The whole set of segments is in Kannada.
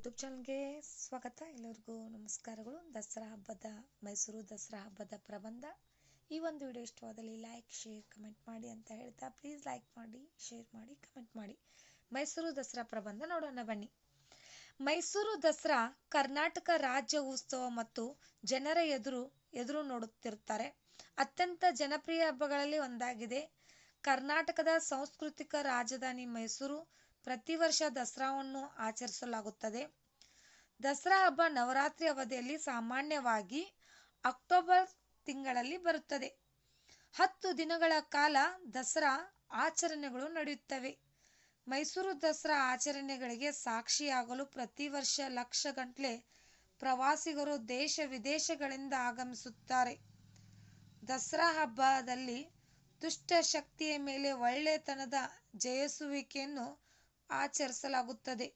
ಯೂಟ್ಯೂಬ್ ಚಾನಲ್ಗೆ ಸ್ವಾಗತ. ಎಲ್ಲರಿಗೂ ನಮಸ್ಕಾರಗಳು. ದಸರಾ ಹಬ್ಬದ, ಮೈಸೂರು ದಸರಾ ಹಬ್ಬದ ಪ್ರಬಂಧ. ಈ ಒಂದು ವಿಡಿಯೋ ಇಷ್ಟವಾದಲ್ಲಿ ಲೈಕ್ ಶೇರ್ ಕಮೆಂಟ್ ಮಾಡಿ ಅಂತ ಹೇಳ್ತಾ ಪ್ಲೀಸ್ ಲೈಕ್ ಮಾಡಿ ಶೇರ್ ಮಾಡಿ ಕಮೆಂಟ್ ಮಾಡಿ. ಮೈಸೂರು ದಸರಾ ಪ್ರಬಂಧ ನೋಡೋಣ ಬನ್ನಿ. ಮೈಸೂರು ದಸರಾ ಕರ್ನಾಟಕ ರಾಜ್ಯ ಉತ್ಸವ ಮತ್ತು ಜನರ ಎದುರು ಎದುರು ನೋಡುತ್ತಿರುತ್ತಾರೆ. ಅತ್ಯಂತ ಜನಪ್ರಿಯ ಹಬ್ಬಗಳಲ್ಲಿ ಒಂದಾಗಿದೆ. ಕರ್ನಾಟಕದ ಸಾಂಸ್ಕೃತಿಕ ರಾಜಧಾನಿ ಮೈಸೂರು. ಪ್ರತಿ ವರ್ಷ ದಸರಾವನ್ನು ಆಚರಿಸಲಾಗುತ್ತದೆ. ದಸರಾ ಹಬ್ಬ ನವರಾತ್ರಿ ಅವಧಿಯಲ್ಲಿ ಸಾಮಾನ್ಯವಾಗಿ ಅಕ್ಟೋಬರ್ ತಿಂಗಳಲ್ಲಿ ಬರುತ್ತದೆ. ಹತ್ತು ದಿನಗಳ ಕಾಲ ದಸರಾ ಆಚರಣೆಗಳು ನಡೆಯುತ್ತವೆ. ಮೈಸೂರು ದಸರಾ ಆಚರಣೆಗಳಿಗೆ ಸಾಕ್ಷಿಯಾಗಲು ಪ್ರತಿ ವರ್ಷ ಲಕ್ಷಗಟ್ಟಲೆ ಪ್ರವಾಸಿಗರು ದೇಶ ವಿದೇಶಗಳಿಂದ ಆಗಮಿಸುತ್ತಾರೆ. ದಸರಾ ಹಬ್ಬದಲ್ಲಿ ದುಷ್ಟ ಶಕ್ತಿಯ ಮೇಲೆ ಒಳ್ಳೆತನದ ಜಯಿಸುವಿಕೆಯನ್ನು ಆಚರಿಸಲಾಗುತ್ತದೆ.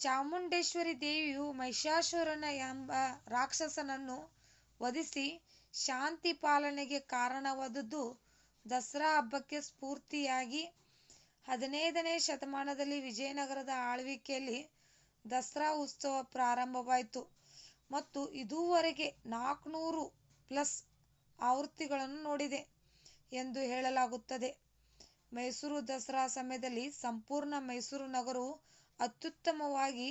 ಚಾಮುಂಡೇಶ್ವರಿ ದೇವಿಯು ಮಹಿಷಾಸುರನ ಎಂಬ ರಾಕ್ಷಸನನ್ನು ವಧಿಸಿ ಶಾಂತಿ ಪಾಲನೆಗೆ ಕಾರಣವಾದದ್ದು ದಸರಾ ಹಬ್ಬಕ್ಕೆ ಸ್ಫೂರ್ತಿಯಾಗಿ ಹದಿನೈದನೇ ಶತಮಾನದಲ್ಲಿ ವಿಜಯನಗರದ ಆಳ್ವಿಕೆಯಲ್ಲಿ ದಸರಾ ಉತ್ಸವ ಪ್ರಾರಂಭವಾಯಿತು ಮತ್ತು ಇದುವರೆಗೆ ನಾಲ್ಕುನೂರು ಪ್ಲಸ್ ಆವೃತ್ತಿಗಳನ್ನು ನೋಡಿದೆ ಎಂದು ಹೇಳಲಾಗುತ್ತದೆ. ಮೈಸೂರು ದಸರಾ ಸಮಯದಲ್ಲಿ ಸಂಪೂರ್ಣ ಮೈಸೂರು ನಗರವು ಅತ್ಯುತ್ತಮವಾಗಿ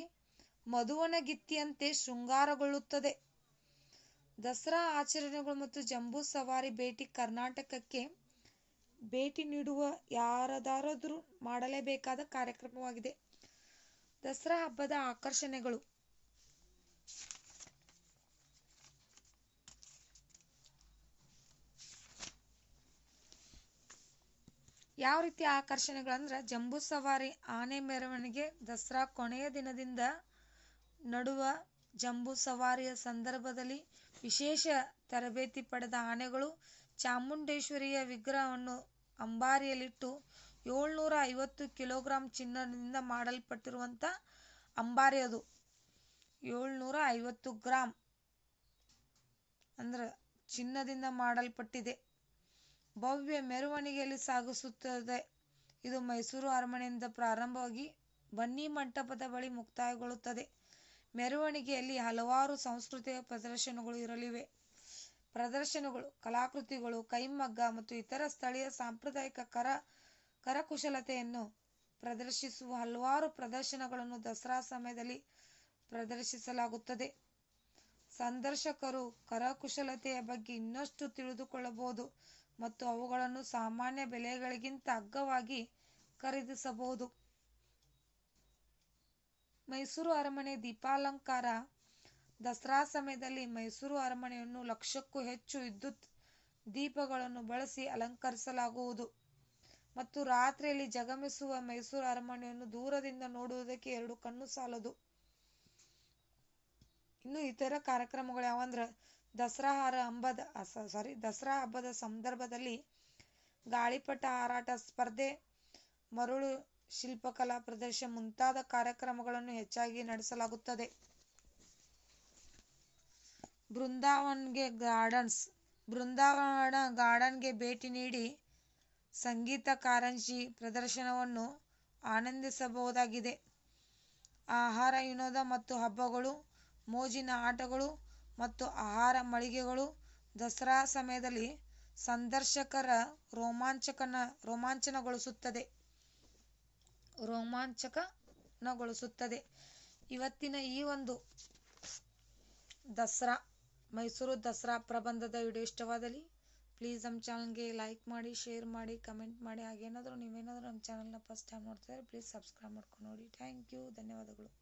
ಮಧುವನಗಿತ್ತಿಯಂತೆ ಶೃಂಗಾರಗೊಳ್ಳುತ್ತದೆ. ದಸರಾ ಆಚರಣೆಗಳು ಮತ್ತು ಜಂಬೂ ಸವಾರಿ ಭೇಟಿ ಕರ್ನಾಟಕಕ್ಕೆ ಭೇಟಿ ನೀಡುವ ಯಾರದಾರಾದರೂ ಮಾಡಲೇಬೇಕಾದ ಕಾರ್ಯಕ್ರಮವಾಗಿದೆ. ದಸರಾ ಹಬ್ಬದ ಆಕರ್ಷಣೆಗಳು. ಯಾವ ರೀತಿಯ ಆಕರ್ಷಣೆಗಳಂದ್ರೆ ಜಂಬೂ ಸವಾರಿ, ಆನೆ ಮೆರವಣಿಗೆ, ದಸರಾ ಕೊನೆಯ ದಿನದಿಂದ ನಡುವ ಜಂಬೂ ಸವಾರಿಯ ಸಂದರ್ಭದಲ್ಲಿ ವಿಶೇಷ ತರಬೇತಿ ಪಡೆದ ಆನೆಗಳು ಚಾಮುಂಡೇಶ್ವರಿಯ ವಿಗ್ರಹವನ್ನು ಅಂಬಾರಿಯಲ್ಲಿಟ್ಟು ಏಳ್ನೂರ ಐವತ್ತು ಕಿಲೋಗ್ರಾಂ ಚಿನ್ನದಿಂದ ಮಾಡಲ್ಪಟ್ಟಿರುವಂಥ ಅಂಬಾರಿ ಅದು. ಏಳ್ನೂರ ಐವತ್ತು ಗ್ರಾಂ ಅಂದ್ರೆ ಚಿನ್ನದಿಂದ ಮಾಡಲ್ಪಟ್ಟಿದೆ. ಭವ್ಯ ಮೆರವಣಿಗೆಯಲ್ಲಿ ಸಾಗಿಸುತ್ತದೆ. ಇದು ಮೈಸೂರು ಅರಮನೆಯಿಂದ ಪ್ರಾರಂಭವಾಗಿ ಬನ್ನಿ ಮಂಟಪದ ಬಳಿ ಮುಕ್ತಾಯಗೊಳ್ಳುತ್ತದೆ. ಮೆರವಣಿಗೆಯಲ್ಲಿ ಹಲವಾರು ಸಾಂಸ್ಕೃತಿಕ ಪ್ರದರ್ಶನಗಳು ಇರಲಿವೆ. ಪ್ರದರ್ಶನಗಳು, ಕಲಾಕೃತಿಗಳು, ಕೈಮಗ್ಗ ಮತ್ತು ಇತರ ಸ್ಥಳೀಯ ಸಾಂಪ್ರದಾಯಿಕ ಕರ, ಕರಕುಶಲತೆಯನ್ನು ಪ್ರದರ್ಶಿಸುವ ಹಲವಾರು ಪ್ರದರ್ಶನಗಳನ್ನು ದಸರಾ ಸಮಯದಲ್ಲಿ ಪ್ರದರ್ಶಿಸಲಾಗುತ್ತದೆ. ಸಂದರ್ಶಕರು ಕರಕುಶಲತೆಯ ಬಗ್ಗೆ ಇನ್ನಷ್ಟು ತಿಳಿದುಕೊಳ್ಳಬಹುದು ಮತ್ತು ಅವುಗಳನ್ನು ಸಾಮಾನ್ಯ ಬೆಲೆಗಳಿಗಿಂತ ಅಗ್ಗವಾಗಿ ಖರೀದಿಸಬಹುದು. ಮೈಸೂರು ಅರಮನೆ ದೀಪಾಲಂಕಾರ. ದಸರಾ ಸಮಯದಲ್ಲಿ ಮೈಸೂರು ಅರಮನೆಯನ್ನು ಲಕ್ಷಕ್ಕೂ ಹೆಚ್ಚು ವಿದ್ಯುತ್ ದೀಪಗಳನ್ನು ಬಳಸಿ ಅಲಂಕರಿಸಲಾಗುವುದು ಮತ್ತು ರಾತ್ರಿಯಲ್ಲಿ ಜಗಮಿಸುವ ಮೈಸೂರು ಅರಮನೆಯನ್ನು ದೂರದಿಂದ ನೋಡುವುದಕ್ಕೆ ಎರಡು ಕಣ್ಣು ಸಾಲದು. ಇನ್ನು ಇತರ ಕಾರ್ಯಕ್ರಮಗಳು ಯಾವಂದ್ರೆ ದಸರಾ ಹಾರ ಹಬ್ಬದ ಸಾರಿ ದಸರಾ ಹಬ್ಬದ ಸಂದರ್ಭದಲ್ಲಿ ಗಾಳಿಪಟ ಹಾರಾಟ ಸ್ಪರ್ಧೆ, ಮರಳು ಶಿಲ್ಪಕಲಾ ಪ್ರದರ್ಶನ ಮುಂತಾದ ಕಾರ್ಯಕ್ರಮಗಳನ್ನು ಹೆಚ್ಚಾಗಿ ನಡೆಸಲಾಗುತ್ತದೆ. ಬೃಂದಾವನ್ಗೆ ಗಾರ್ಡನ್ಸ್, ಬೃಂದಾವನ ಗಾರ್ಡನ್ಗೆ ಭೇಟಿ ನೀಡಿ ಸಂಗೀತ ಕಾರಂಜಿ ಪ್ರದರ್ಶನವನ್ನು ಆನಂದಿಸಬಹುದಾಗಿದೆ. ಆಹಾರ, ವಿನೋದ ಮತ್ತು ಹಬ್ಬಗಳು ಮೋಜಿನ ಆಟಗಳು ಮತ್ತು ಆಹಾರ ಮಳಿಗೆಗಳು. ದಸರಾ ಸಮಯದಲ್ಲಿ ಸಂದರ್ಶಕರ ರೋಮಾಂಚಕನ ರೋಮಾಂಚನಗೊಳಿಸುತ್ತದೆ. ರೋಮಾಂಚಕನಗೊಳಿಸುತ್ತದೆ. ಇವತ್ತಿನ ಈ ಒಂದು ದಸರಾ, ಮೈಸೂರು ದಸರಾ ಪ್ರಬಂಧದ ವಿಡಿಯೋ ಇಷ್ಟವಾದಲ್ಲಿ ಪ್ಲೀಸ್ ನಮ್ಮ ಚಾನಲ್ಗೆ ಲೈಕ್ ಮಾಡಿ, ಶೇರ್ ಮಾಡಿ, ಕಮೆಂಟ್ ಮಾಡಿ. ಹಾಗೇನಾದರೂ ನೀವೇನಾದರೂ ನಮ್ಮ ಚಾನಲ್ನ ಫಸ್ಟ್ ಟೈಮ್ ನೋಡ್ತಾ ಇದ್ರೆ ಪ್ಲೀಸ್ ಸಬ್ಸ್ಕ್ರೈಬ್ ಮಾಡ್ಕೊಂಡು ನೋಡಿ. Thank you. ಧನ್ಯವಾದಗಳು.